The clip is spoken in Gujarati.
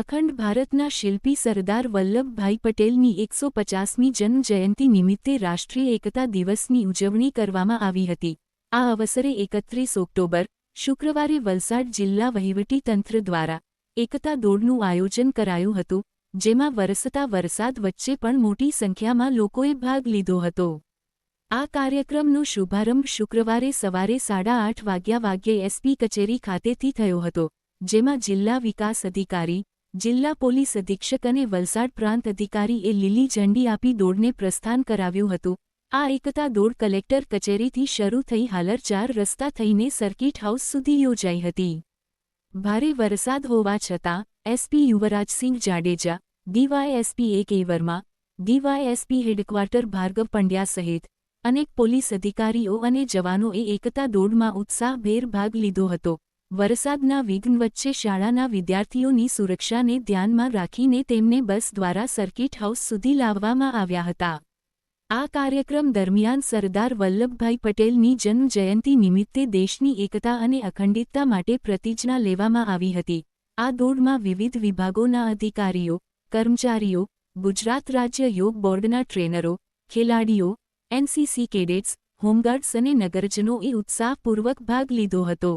અખંડ ભારતના શિલ્પી સરદાર વલ્લભભાઈ પટેલની એકસો પચાસમી જન્મજયંતિ નિમિત્તે રાષ્ટ્રીય એકતા દિવસની ઉજવણી કરવામાં આવી હતી. આ અવસરે એકત્રીસ ઓક્ટોબર, શુક્રવારે વલસાડ જિલ્લા વહીવટીતંત્ર દ્વારા એકતા દોડનું આયોજન કરાયું હતું, જેમાં વરસતા વરસાદ વચ્ચે પણ મોટી સંખ્યામાં લોકોએ ભાગ લીધો હતો. આ કાર્યક્રમનો શુભારંભ શુક્રવારે સવારે સાડા આઠ વાગ્યા વાગ્યે એસપી કચેરી ખાતેથી થયો હતો, જેમાં જિલ્લા વિકાસ અધિકારી, જિલ્લા પોલીસ અધિક્ષક અને વલસાડ પ્રાંત અધિકારીએ લીલી ઝંડી આપી દોડને પ્રસ્થાન કરાવ્યું હતું. આ એકતા દોડ કલેક્ટર કચેરીથી શરૂ થઈ હાલર ચાર રસ્તા થઈને સર્કિટ હાઉસ સુધી યોજાઈ હતી. ભારે વરસાદ હોવા છતાં, SP Yuvrajsinh Jadeja, DYSP A K Varma DYSP headquarter Bhargav Pandya સહિત અનેક પોલીસ અધિકારીઓ અને જવાનોએ એકતા દોડમાં ઉત્સાહભેર ભાગ લીધો હતો. વરસાદના વિઘ્ન વચ્ચે શાળાના વિદ્યાર્થીઓની સુરક્ષાને ધ્યાનમાં રાખીને તેમને બસ દ્વારા સર્કિટ હાઉસ સુધી લાવવામાં આવ્યા હતા. આ કાર્યક્રમ દરમિયાન સરદાર વલ્લભભાઈ પટેલની જન્મજયંતિ નિમિત્તે દેશની એકતા અને અખંડિતતા માટે પ્રતિજ્ઞા લેવામાં આવી હતી. આ દોડમાં વિવિધ વિભાગોના અધિકારીઓ, કર્મચારીઓ, ગુજરાત રાજ્ય યોગ બોર્ડના ટ્રેનરો, ખેલાડીઓ એનસીસી કેડેટ્સ હોમગાર્ડ્સ અને નગરજનોએ ઉત્સાહપૂર્વક ભાગ લીધો હતો.